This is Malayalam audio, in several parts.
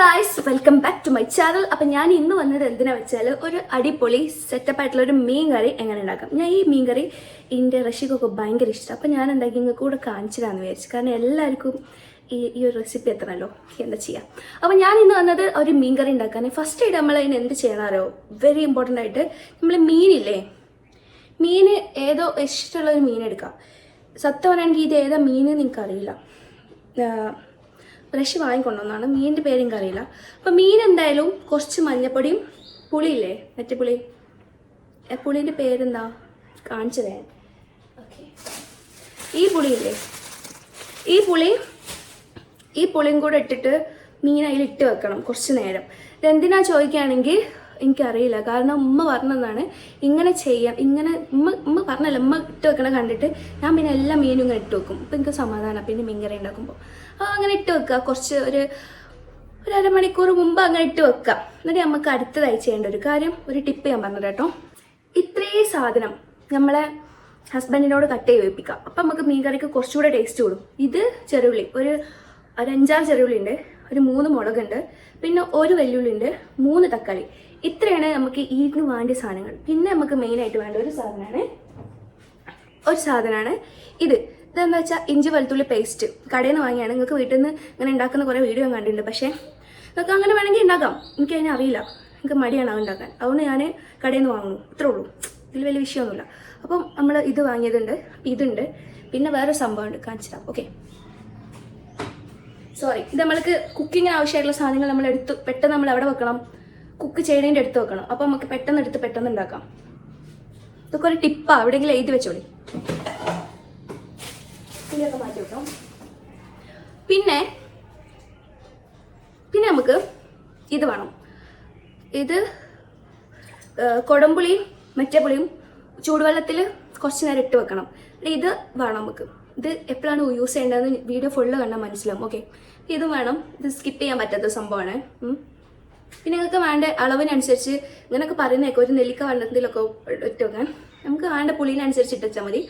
Guys welcome back to my channel അപ്പം ഞാൻ ഇന്ന് വന്നത് എന്തിനാ വെച്ചാൽ ഒരു അടിപൊളി സെറ്റപ്പ് ആയിട്ടുള്ള ഒരു മീൻ കറി എങ്ങനെ ഉണ്ടാക്കാം. ഞാൻ ഈ മീൻ കറി ഇതിന്റെ റഷ്യക്കൊക്കെ ഭയങ്കര ഇഷ്ടം. അപ്പം ഞാൻ എന്താക്കി നിങ്ങൾക്ക് കൂടെ കാണിച്ചതാന്ന് വിചാരിച്ചു. കാരണം എല്ലാവർക്കും ഈ ഈ ഒരു റെസിപ്പി എത്തണമല്ലോ എന്താ ചെയ്യാം? അപ്പം ഞാൻ ഇന്ന് വന്നത് ഒരു മീൻ കറി ഉണ്ടാക്കാൻ. ഫസ്റ്റ് ആയിട്ട് നമ്മൾ അതിന് എന്ത് ചെയ്യണമല്ലോ വെരി ഇമ്പോർട്ടന്റ് ആയിട്ട് നമ്മൾ മീനില്ലേ? മീൻ ഏതോ ഇഷ്ടമുള്ള ഒരു മീൻ എടുക്കാം. സത്യം പറയുകയാണെങ്കിൽ ഇത് ഏതാ മീൻ നിങ്ങൾക്ക് ഫ്രഷ് വാങ്ങിക്കൊണ്ടുവന്നാണ്. മീനിന്റെ പേരും കറിയില്ല അറിയില്ല അപ്പം മീൻ എന്തായാലും കുറച്ച് മഞ്ഞപ്പൊടിയും പുളിയില്ലേ? മറ്റേ പുളി. പുളീന്റെ പേരെന്താ? കാണിച്ചു തരാൻ ഓക്കെ ഈ പുളിയില്ലേ? ഈ പുളി ഈ പുളിയും കൂടെ ഇട്ടിട്ട് മീൻ അതിൽ ഇട്ട് വെക്കണം കുറച്ച് നേരം. ഇതെന്തിനാ ചോദിക്കുകയാണെങ്കിൽ എനിക്കറിയില്ല. കാരണം ഉമ്മ പറഞ്ഞതാണ് ഇങ്ങനെ ചെയ്യാം ഇങ്ങനെ ഉമ്മ ഉമ്മ പറഞ്ഞല്ല ഉമ്മ ഇട്ട് വെക്കണ കണ്ടിട്ട് ഞാൻ പിന്നെ എല്ലാ മീനും ഇങ്ങനെ ഇട്ട് വെക്കും. അപ്പം എനിക്ക് സമാധാനം പിന്നെ മീൻകറി ഉണ്ടാക്കുമ്പോൾ അപ്പോൾ അങ്ങനെ ഇട്ട് വെക്കുക. കുറച്ച് ഒരു ഒരു അരമണിക്കൂർ മുമ്പ് അങ്ങനെ ഇട്ട് വെക്കുക. എന്നിട്ട് നമുക്ക് അടുത്തതായി ചെയ്യേണ്ട ഒരു കാര്യം ഒരു ടിപ്പ് ഞാൻ പറഞ്ഞത് കേട്ടോ. ഇത്രയും സാധനം നമ്മളെ ഹസ്ബൻഡിനോട് കട്ട് ചെയ്ത് വെപ്പിക്കാം അപ്പം നമുക്ക് മീൻകറിക്ക് കുറച്ചുകൂടെ ടേസ്റ്റ് കൂടും. ഇത് ചെറുള്ളി ഒരു ഒരു അഞ്ചാറ് ചെറുള്ളി ഉണ്ട് ഒരു മൂന്ന് മുളകുണ്ട് പിന്നെ ഒരു വെല്ലുള്ളി ഉണ്ട് മൂന്ന് തക്കാളി. ഇത്രയാണ് നമുക്ക് ഈദിന് വേണ്ടിയ സാധനങ്ങൾ. പിന്നെ നമുക്ക് മെയിനായിട്ട് വേണ്ട ഒരു സാധനമാണ് ഒരു സാധനമാണ് ഇത്. ഇതെന്ന് വെച്ചാൽ ഇഞ്ചി വെളുത്തുള്ളി പേസ്റ്റ് കടയിൽ നിന്ന് വാങ്ങിയാണ്. നിങ്ങൾക്ക് വീട്ടിൽ നിന്ന് ഇങ്ങനെ ഉണ്ടാക്കുന്ന കുറേ വീഡിയോ കണ്ടിട്ടുണ്ട്. പക്ഷേ നിങ്ങൾക്ക് അങ്ങനെ വേണമെങ്കിൽ ഉണ്ടാക്കാം. എനിക്ക് അതിനെ അറിയില്ല. എനിക്ക് മടിയാണ് അത് ഉണ്ടാക്കാൻ. അതുകൊണ്ട് ഞാൻ കടയിൽ നിന്ന് വാങ്ങുന്നു. ഇത്രേ ഉള്ളൂ. ഇതിൽ വലിയ വിഷയമൊന്നുമില്ല. അപ്പം നമ്മൾ ഇത് വാങ്ങിയതുണ്ട്. ഇതുണ്ട്. പിന്നെ വേറൊരു സംഭവമുണ്ട് കാണിച്ചു തരാം. ഓക്കെ സോറി ഇത് നമ്മൾക്ക് കുക്കിങ്ങിന് ആവശ്യമായിട്ടുള്ള സാധനങ്ങൾ നമ്മൾ എടുത്ത്. പെട്ടെന്ന് നമ്മൾ എവിടെ വെക്കണം? കുക്ക് ചെയ്യണേന്റെ എടുത്ത് വെക്കണം. അപ്പം നമുക്ക് പെട്ടെന്ന് എടുത്ത് പെട്ടെന്ന് ഉണ്ടാക്കാം. ഇതൊക്കെ ഒരു ടിപ്പാ എവിടെയെങ്കിലും എഴുതി വെച്ചോളി. മാറ്റി വെക്കാം. പിന്നെ പിന്നെ നമുക്ക് ഇത് വേണം. ഇത് കൊടമ്പുളിയും മറ്റേ പുളിയും ചൂടുവെള്ളത്തിൽ കുറച്ച് നേരം ഇട്ട് വെക്കണം. ഇത് വേണം നമുക്ക്. ഇത് എപ്പോഴാണ് യൂസ് ചെയ്യേണ്ടതെന്ന് വീഡിയോ ഫുള്ള് കണ്ടാൽ മനസ്സിലാവും. ഓക്കെ ഇതും വേണം. ഇത് സ്കിപ്പ് ചെയ്യാൻ പറ്റാത്ത സംഭവമാണ്. പിന്നെ നിങ്ങൾക്ക് വേണ്ട അളവിനനുസരിച്ച് ഇങ്ങനെയൊക്കെ പറയുന്നേക്കും ഒരു നെല്ലിക്ക വെള്ളത്തിലൊക്കെ ഇട്ട് വെക്കാൻ. നമുക്ക് വേണ്ട പുളിയിനനുസരിച്ച് ഇട്ട് വെച്ചാൽ മതി.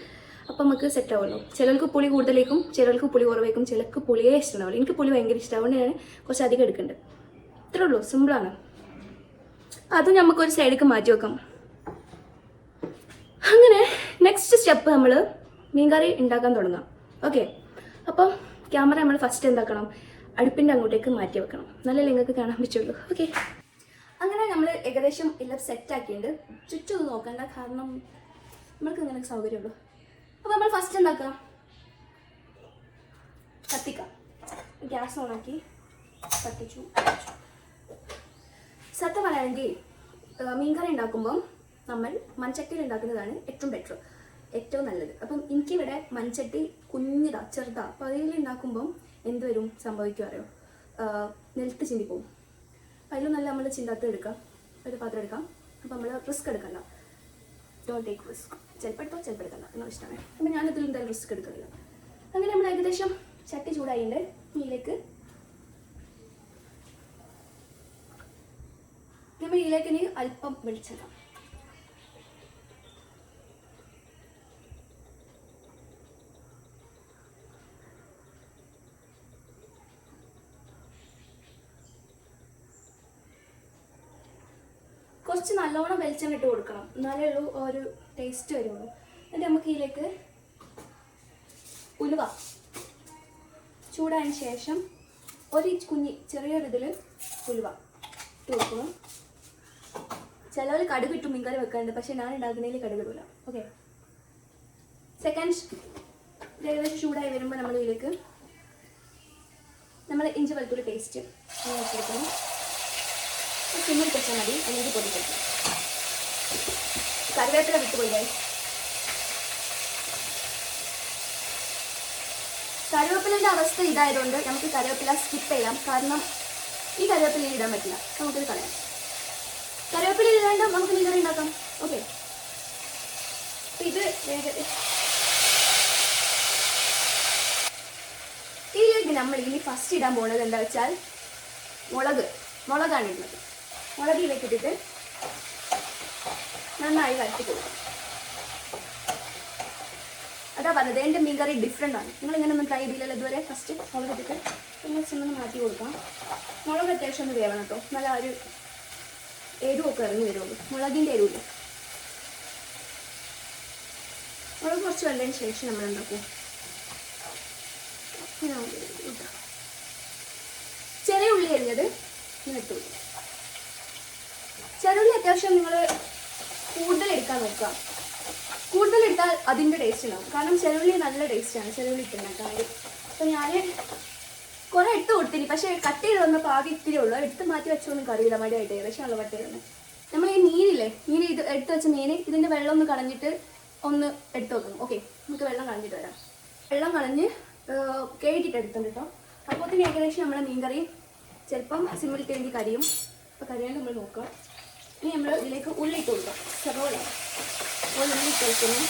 അപ്പം നമുക്ക് സെറ്റ് ആവുള്ളൂ. ചിലർക്ക് പുളി കൂടുതലേക്കും ചിലർക്ക് പുളി കുറവേക്കും ചിലർക്ക് പുളിയേ ഇഷ്ടമാവില്ല എനിക്ക് പുളി ഭയങ്കര ഇഷ്ടമാവുകൊണ്ട് ഞാൻ കുറച്ച് അധികം എടുക്കുന്നുണ്ട് ഇത്രേ ഉള്ളൂ. സിമ്പിളാണ് അത് നമുക്കൊരു സൈഡിലേക്ക് മാറ്റി വെക്കാം. അങ്ങനെ നെക്സ്റ്റ് സ്റ്റെപ്പ് നമ്മൾ മീൻകറി ഉണ്ടാക്കാൻ തുടങ്ങാം. ഓക്കെ അപ്പം ക്യാമറ നമ്മൾ ഫസ്റ്റ് എന്താക്കണം? അടുപ്പിന്റെ അങ്ങോട്ടേക്ക് മാറ്റി വെക്കണം. നല്ല നിങ്ങൾക്ക് കാണാൻ പറ്റുള്ളൂ. ഓക്കെ അങ്ങനെ നമ്മൾ ഏകദേശം എല്ലാം സെറ്റ് ആക്കിയിട്ടുണ്ട്. ചുറ്റും നോക്കണ്ട. കാരണം നമ്മൾക്ക് ഇങ്ങനെ സൗകര്യമുള്ളൂ. അപ്പോൾ നമ്മൾ ഫസ്റ്റ് എന്താക്കാം കത്തിക്കാം ഗ്യാസ് ഓണാക്കി കത്തിച്ചു. സത്യം പറയുകയാണെങ്കിൽ മീൻകറി ഉണ്ടാക്കുമ്പം നമ്മൾ മൺചട്ടിയിൽ ഉണ്ടാക്കുന്നതാണ് ഏറ്റവും ബെറ്റർ ഏറ്റവും നല്ലത്. അപ്പം എനിക്കിവിടെ മൺചട്ടി കുഞ്ഞിതാ ചെറുതാ. അപ്പം അതിൽ ഉണ്ടാക്കുമ്പം എന്ത് വരും സംഭവിക്കും അറിയോ നെൽത്ത് ചിന്തിപ്പോവും. അപ്പം അതിലും നല്ല നമ്മൾ ചിന്താത്ത എടുക്കാം. ഒരു പാത്രം എടുക്കാം. അപ്പം നമ്മൾ റിസ്ക് എടുക്കണ്ട. ഡോണ്ട് ടേക്ക് റിസ്ക് ചിലപ്പോൾ എടുത്തോ ചിലപ്പോൾ എടുക്കണ്ട. എന്നുള്ള ഇഷ്ടമാണ് അപ്പം ഞാനതിൽ എന്തായാലും റിസ്ക് എടുക്കുന്നില്ല. അങ്ങനെ നമ്മൾ ഏകദേശം ചട്ടി ചൂടായിട്ടുണ്ട് ഇതിലേക്ക് നമ്മൾ ഇതിലേക്ക് ഇനി അല്പം വെളിച്ചെണ്ണ. കുറച്ച് നല്ലോണം വെളിച്ചെണ്ണ ഇട്ട് കൊടുക്കണം. എന്നാലേ ഉള്ളൂ ഒരു ടേസ്റ്റ് വരുള്ളൂ. എന്നിട്ട് നമുക്ക് ഇതിലേക്ക് ഉലുവ ചൂടായതിന് ശേഷം ഒരു കുഞ്ഞി ചെറിയൊരിതിൽ ഉലുവ ഇട്ട് കൊടുക്കണം. ചിലവർ കടുക് ഇട്ടും മീൻകറി വെക്കാറുണ്ട് പക്ഷെ ഞാൻ ഉണ്ടാക്കുന്നതിൽ കടുക് ഇടില്ല ഓക്കെ സെക്കൻഡ് ഏകദേശം ചൂടായി വരുമ്പോൾ നമ്മൾ ഇതിലേക്ക് നമ്മൾ ഇഞ്ചി വെളുത്തുള്ളി പേസ്റ്റ് വെച്ചെടുക്കണം സിമ്മിൽ വെച്ചാൽ മതി അല്ലെങ്കിൽ പൊടി വെക്കും കറിവേപ്പില വിട്ടുപോയി കറിവേപ്പിലിന്റെ അവസ്ഥ ഇതായതുകൊണ്ട് നമുക്ക് കറിവേപ്പില സ്കിപ്പ് ചെയ്യാം. കാരണം ഈ കറിവേപ്പില ഇടാൻ പറ്റില്ല. നമുക്കിത് കളയാം. കറിവേപ്പില ഇടാണ്ട് നമുക്ക് മീൻ കറി ഉണ്ടാക്കാം. ഓക്കെ ഇത് ഇതിലേക്ക് നമ്മൾ ഇനി ഫസ്റ്റ് ഇടാൻ പോകുന്നത് എന്താ വെച്ചാൽ മുളക്. മുളകാണ് ഇടുന്നത്. മുളകിലേക്ക് ഇട്ടിട്ട് നന്നായി വരട്ടി കൊടുക്കും. അതാ പറഞ്ഞത് എന്റെ മീൻകറി ഡിഫറെന്റ് ആണ്. നിങ്ങൾ ഇങ്ങനെ ഒന്നും ട്രൈ ചെയ്തില്ലല്ലോ ഇതുവരെ? ഫസ്റ്റ് മുളക് ഇട്ടിട്ട് നിങ്ങൾ ചെന്ന് മാറ്റി കൊടുക്കാം മുളക് അത്യാവശ്യം ഒന്ന് വേവണം കേട്ടോ. നല്ല ആ ഒരു എരിവൊക്കെ ഇറങ്ങി വരുള്ളൂ. മുളകിന്റെ എരിവില്ല. മുളക് കുറച്ച് വെള്ളതിന് ശേഷം നമ്മൾ ഉണ്ടാക്കും ചെറിയ ഉള്ളി അരിഞ്ഞത് ഇങ്ങനെ ഇട്ടു ചെറിയ ഉള്ളി അത്യാവശ്യം നിങ്ങൾ കൂടുതൽ എടുക്കാൻ നോക്കുക. കൂടുതൽ എടുത്താൽ അതിന്റെ ടേസ്റ്റ് ഉണ്ടാവും. കാരണം ചെറുള്ളി നല്ല ടേസ്റ്റാണ് ചെറുള്ളി ഇട്ടുണ്ടാക്കാൻ അപ്പോൾ ഞാൻ കുറേ എടുത്ത് കൊടുത്തിനി. പക്ഷേ കട്ട് ചെയ്ത് വന്നപ്പോൾ ആകെ ഇത്തിരി ഉള്ളൂ. എടുത്ത് മാറ്റി വെച്ചൊന്നും കറിയില്ല. മടിയായിട്ട്. ഏകദേശം ഉള്ള തന്നെ. നമ്മൾ ഈ മീനില്ലേ? മീൻ ഇത് എടുത്ത് വെച്ച മീൻ ഇതിന്റെ വെള്ളം ഒന്ന് കളഞ്ഞിട്ട് ഒന്ന് എടുത്ത് വെക്കണം. ഓക്കെ. നമുക്ക് വെള്ളം കളഞ്ഞിട്ട് വരാം. വെള്ളം കളഞ്ഞ് കേട്ടിട്ട് എടുത്തുണ്ട് കേട്ടോ. അപ്പോഴത്തേന് ഏകദേശം നമ്മളെ മീൻ കറി ചിലപ്പം സിമ്മിലിട്ടെങ്കിൽ കരിയും. അപ്പോൾ കറിയാണ് നമ്മൾ നോക്കുക ഇനി നമ്മൾ ഇതിലേക്ക് ഉള്ളി ഇട്ട് കൊടുക്കാം. സവോള. ഉള്ളി ഇട്ട് വെക്കുന്നു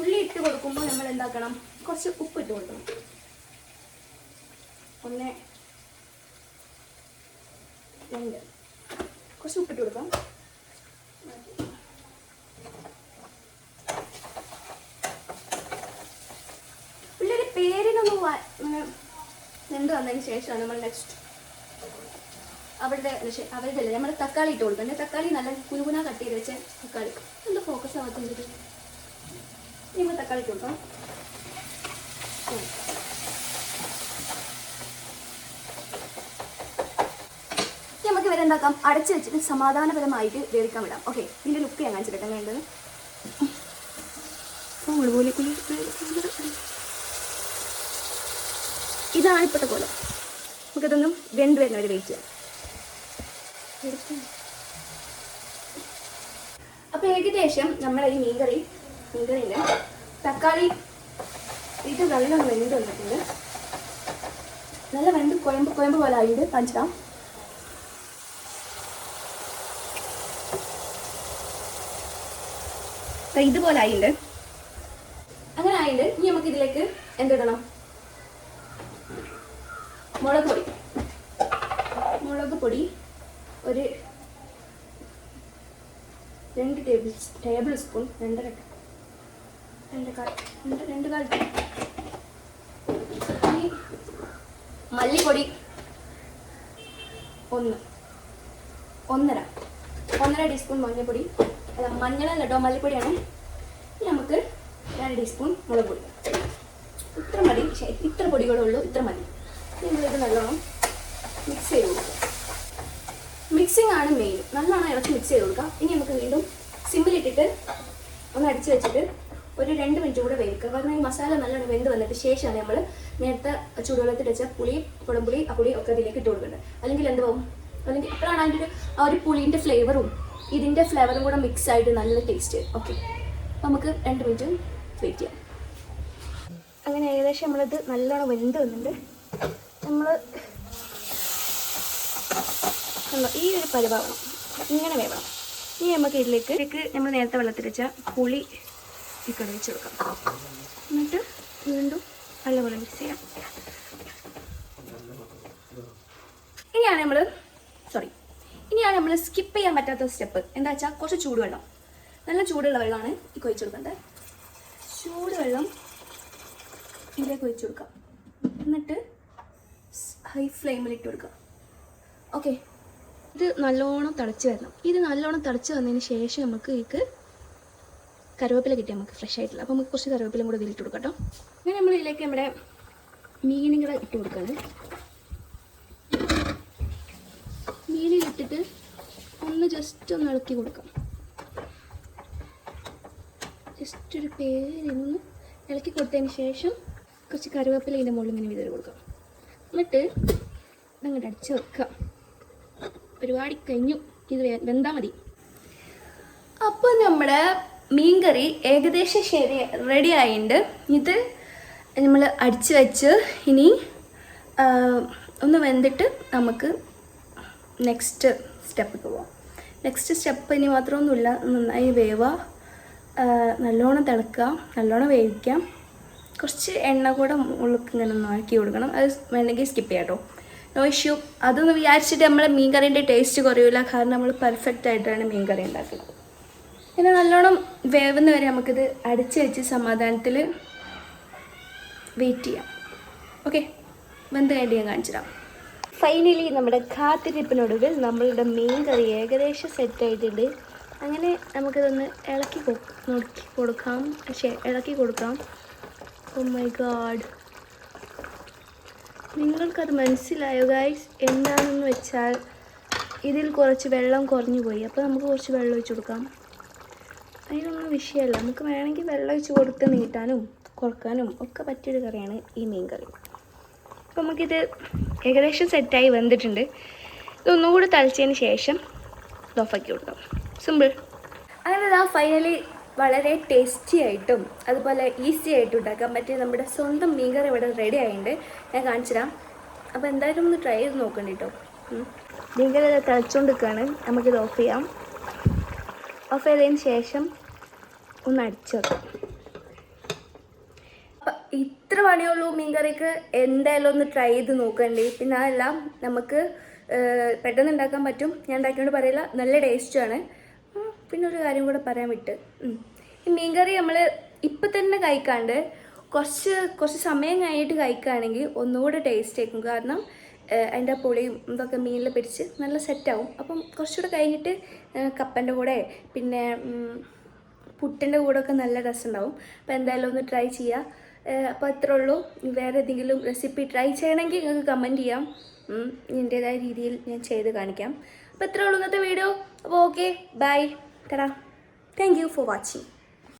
ഉള്ളി ഇട്ട് കൊടുക്കുമ്പോൾ നമ്മൾ എന്താക്കണം? കുറച്ച് ഉപ്പ് ഇട്ട് കൊടുക്കണം. ഒന്ന് രണ്ട്. കുറച്ച് ഉപ്പിട്ട് കൊടുക്കാം. ഉള്ളിയുടെ പേരിനൊന്ന് വ- ഇങ്ങനെ വന്നതിന് ശേഷമാണ് നമ്മൾ നെക്സ്റ്റ് അവരുടെ അവരുടെ അല്ല നമ്മൾ തക്കാളി ഇട്ട് കൊടുക്കും. തക്കാളി നല്ല കുനുകുന കട്ട് ചെയ്ത് വെച്ച തക്കാളി. എന്ത് ഫോക്കസ് ആവാത്ത നമ്മൾ തക്കാളി ഇട്ട് കൊടുക്കാം നമുക്ക് ഇവരെ എന്താക്കാം? അടച്ചു വെച്ചിട്ട് സമാധാനപരമായിട്ട് വേവിക്കാൻ വിടാം. ഓക്കെ ഇതിന്റെ ലുക്ക് ഞാൻ കാണിച്ചിട്ടാണ് വേണ്ടത്? മുഴുപോലെ ഇതാണ് ഇപ്പോഴത്തെ കോലം. നമുക്കിതൊന്നും വെന്ത് വരുന്നവരെ വെയിറ്റ് ചെയ്യാം. അപ്പൊ ഏകദേശം നമ്മുടെ ഈ മീൻകറി മീൻകറിയിൽ തക്കാളി ഇത് നല്ല വെന്ത് വന്നിട്ടുണ്ട്. നല്ല വെന്ത് കുഴമ്പ് കുഴമ്പ് പോലെ ആയിട്ട് ദാ ഇതുപോലെ ആയിട്ടുണ്ട്. അങ്ങനെ ആയിട്ട് ഇനി നമുക്ക് ഇതിലേക്ക് എന്തിടണം മുളക് പൊടി. മുളക് പൊടി ഒരു രണ്ട് ടേബിൾ ടേബിൾ സ്പൂൺ രണ്ടര രണ്ട് കാൽ രണ്ട് രണ്ട് കാൽ മല്ലിപ്പൊടി ഒന്ന്. ഒന്നര. ഒന്നര ടീസ്പൂൺ മഞ്ഞൾപ്പൊടി അല്ല മഞ്ഞളല്ല കേട്ടോ മല്ലിപ്പൊടിയാണ് നമുക്ക് രണ്ട് ടീസ്പൂൺ മുളക് പൊടി. ഇത്ര മതി. ഇത്ര പൊടികളുള്ളൂ ഇത്ര മതി. നമ്മളിത് നല്ലോണം മിക്സ് ചെയ്ത് കൊടുക്കുക. മിക്സിംഗ് ആണ് മെയിൻ നല്ലോണം ഇറച്ചി മിക്സ് ചെയ്ത് കൊടുക്കാം. ഇനി നമുക്ക് വീണ്ടും സിമ്മിലിട്ടിട്ട് ഒന്ന് അടിച്ചു വെച്ചിട്ട് ഒരു രണ്ട് മിനിറ്റ് കൂടെ വേവിക്കുക. കാരണം ഈ മസാല നല്ലോണം വെന്ത് വന്നിട്ട് ശേഷമാണ് നമ്മൾ നേരത്തെ ചൂടുവെള്ളത്തിൽ വെച്ച പുളി കുടംപുളി പുളി ഒക്കെ അതിലേക്ക് ഇട്ട് കൊടുക്കേണ്ടത്. അല്ലെങ്കിൽ എന്ത് പോകും അല്ലെങ്കിൽ അപ്പോഴാണ് അതിന്റെ ഒരു ആ ഒരു പുളിന്റെ ഫ്ലേവറും ഇതിന്റെ ഫ്ലേവറും കൂടെ മിക്സ് ആയിട്ട് നല്ല ടേസ്റ്റ് ഓക്കെ അപ്പോൾ നമുക്ക് രണ്ട് മിനിറ്റ് വെയിറ്റ് ചെയ്യാം. അങ്ങനെ ഏകദേശം നമ്മളിത് നല്ലോണം വെന്ത് വന്നിട്ടുണ്ട്. നമ്മൾ ഈ ഒരു പരിഭാവണം ഇങ്ങനെ വേവണം. ഇനി നമുക്ക് ഇതിലേക്ക് ഇതിലേക്ക് നമ്മൾ നേരത്തെ വെള്ളത്തിൽ വെച്ച പുളി ഇക്കട വെച്ച് കൊടുക്കാം. എന്നിട്ട് വീണ്ടും നല്ലപോലെ മിക്സ് ചെയ്യാം. ഇനിയാണ് നമ്മൾ സോറി ഇനിയാണ് നമ്മൾ സ്കിപ്പ് ചെയ്യാൻ പറ്റാത്ത സ്റ്റെപ്പ് എന്താ വെച്ചാൽ കുറച്ച് ചൂടുവെള്ളം. നല്ല ചൂടുള്ള വെള്ളമാണ് ഈ കൊഴിച്ച് കൊടുക്കേണ്ടത് ചൂടുവെള്ളം ഇതിലേക്ക് ഒഴിച്ചു കൊടുക്കാം. എന്നിട്ട് ഹൈ ഫ്ലെയിമിൽ ഇട്ട് കൊടുക്കുക. ഓക്കെ ഇത് നല്ലോണം തിളച്ച് വരണം. ഇത് നല്ലോണം തിളച്ച് വന്നതിന് ശേഷം നമുക്ക് ഇതിക്ക് കറിവേപ്പില കിട്ടിയാൽ നമുക്ക് ഫ്രഷ് ആയിട്ടില്ല അപ്പോൾ നമുക്ക് കുറച്ച് കറിവേപ്പിലും കൂടെ ഇതിലിട്ട് കൊടുക്കാം കേട്ടോ. അങ്ങനെ നമ്മൾ ഇതിലേക്ക് നമ്മുടെ മീനുകൾ ഇട്ട് കൊടുക്കുകയാണ്. മീനിലിട്ടിട്ട് ഒന്ന് ജസ്റ്റ് ഒന്ന് ഇളക്കി കൊടുക്കാം. ജസ്റ്റ് ഒരു പേരിന്ന് ഇളക്കി കൊടുത്തതിന് ശേഷം കുറച്ച് കറിവേപ്പില ഇതിന്റെ മുകളിൽ ഇങ്ങനെ വിതറി കൊടുക്കാം. എന്നിട്ട് ഇതങ്ങോട്ട് അടിച്ച് വെക്കുക. പരിപാടി കഴിഞ്ഞു. ഇത് വെന്താ മതി. അപ്പോൾ നമ്മുടെ മീൻകറി ഏകദേശം ശരി റെഡി ആയിട്ടുണ്ട്. ഇത് നമ്മൾ അടിച്ച് വെച്ച് ഇനി ഒന്ന് വെന്തിട്ട് നമുക്ക് നെക്സ്റ്റ് സ്റ്റെപ്പിക്ക് പോവാം. നെക്സ്റ്റ് സ്റ്റെപ്പ് ഇനി മാത്രമൊന്നുമില്ല. നന്നായി വേവുക. നല്ലോണം തിളക്കുക. നല്ലോണം വേവിക്കാം. കുറച്ച് എണ്ണ കൂടെ മുള്ളിക്ക് ഇങ്ങനെ ഒന്ന് ആക്കി കൊടുക്കണം. അത് വേണമെങ്കിൽ സ്കിപ്പ് ചെയ്യാം കേട്ടോ നോ ഇഷ്യൂ അതൊന്ന് വിചാരിച്ചിട്ട് നമ്മളെ മീൻ കറീന്റെ ടേസ്റ്റ് കുറയില്ല കാരണം നമ്മൾ പെർഫെക്റ്റ് ആയിട്ടാണ് മീൻ കറി ഉണ്ടാക്കുന്നത്. പിന്നെ നല്ലോണം വേവുന്ന വരെ നമുക്കിത് അടിച്ച് വെച്ച് സമാധാനത്തിൽ വെയിറ്റ് ചെയ്യാം. ഓക്കെ വെന്ത് കഴിഞ്ഞ് ഞാൻ കാണിച്ചു തരാം. ഫൈനലി നമ്മുടെ കാത്തിരിപ്പിനൊടുവിൽ നമ്മളുടെ മീൻ കറി ഏകദേശം സെറ്റ് ആയിട്ടുണ്ട്. അങ്ങനെ നമുക്കിതൊന്ന് ഇളക്കി കൊടുക്കാം. പക്ഷേ ഇളക്കി കൊടുക്കാം. ഓ മൈ ഗാഡ് നിങ്ങൾക്കത് മനസ്സിലായോ ഗൈസ് എന്താണെന്ന് വെച്ചാൽ ഇതിൽ കുറച്ച് വെള്ളം കുറഞ്ഞു പോയി. അപ്പോൾ നമുക്ക് കുറച്ച് വെള്ളം ഒഴിച്ചു കൊടുക്കാം. അതിനൊന്നും വിഷയമല്ല. നമുക്ക് വേണമെങ്കിൽ വെള്ളം ഒഴിച്ച് കൊടുത്ത് നീട്ടാനും കുറക്കാനും ഒക്കെ പറ്റിയൊരു കറിയാണ് ഈ മീൻ കറി അപ്പോൾ നമുക്കിത് ഏകദേശം സെറ്റായി വന്നിട്ടുണ്ട് ഇതൊന്നുകൂടി തളിച്ചതിന് ശേഷം ഓഫാക്കി കൊടുക്കാം. സിമ്പിൾ അങ്ങനെ ഇതാ ഫൈനലി വളരെ ടേസ്റ്റി ആയിട്ടും അതുപോലെ ഈസി ആയിട്ടും ഉണ്ടാക്കാൻ പറ്റിയ നമ്മുടെ സ്വന്തം മീൻ കറി ഇവിടെ റെഡി ആയിട്ടുണ്ട്. ഞാൻ കാണിച്ചു തരാം അപ്പോൾ എന്തായാലും ഒന്ന് ട്രൈ ചെയ്ത് നോക്കണ്ട കേട്ടോ. മീൻ കറി തിളച്ചുകൊണ്ട് നമുക്കിത് ഓഫ് ചെയ്യാം. ഓഫ് ചെയ്തതിന് ശേഷം ഒന്ന് അടിച്ചു വെക്കാം. ഇത്ര പണിയുള്ളൂ മീൻകറിക്ക്. എന്തായാലും ഒന്ന് ട്രൈ ചെയ്ത് നോക്കണ്ടേ. പിന്നെ അതെല്ലാം നമുക്ക് പെട്ടെന്ന് ഉണ്ടാക്കാൻ പറ്റും. ഞാൻ ഉണ്ടാക്കിയോണ്ട് പറയില്ല. നല്ല ടേസ്റ്റുമാണ് പിന്നെ ഒരു കാര്യം കൂടെ പറയാൻ വിട്ട്. ഈ മീൻകറി നമ്മൾ ഇപ്പം തന്നെ കഴിക്കാണ്ട് കുറച്ച് കുറച്ച് സമയം കഴിഞ്ഞിട്ട് കഴിക്കുകയാണെങ്കിൽ ഒന്നുകൂടെ ടേസ്റ്റ് ആയിരിക്കും. കാരണം അതിന്റെ പുളിയും ഇതൊക്കെ മീനിൽ പിടിച്ച് നല്ല സെറ്റാവും അപ്പം കുറച്ചുകൂടെ കഴിഞ്ഞിട്ട് കപ്പന്റെ കൂടെ പിന്നെ പുട്ടിന്റെ കൂടെ ഒക്കെ നല്ല രസമുണ്ടാവും. അപ്പോൾ എന്തായാലും ഒന്ന് ട്രൈ ചെയ്യുക അപ്പോൾ അത്രേ ഉള്ളൂ. വേറെ ഏതെങ്കിലും റെസിപ്പി ട്രൈ ചെയ്യണമെങ്കിൽ നിങ്ങൾക്ക് കമന്റ് ചെയ്യാം. എന്റേതായ രീതിയിൽ ഞാൻ ചെയ്ത് കാണിക്കാം. അപ്പോൾ ഇത്രേ ഉള്ളൂ ഇന്നത്തെ വീഡിയോ അപ്പോൾ okay bye Tada! Thank you for watching.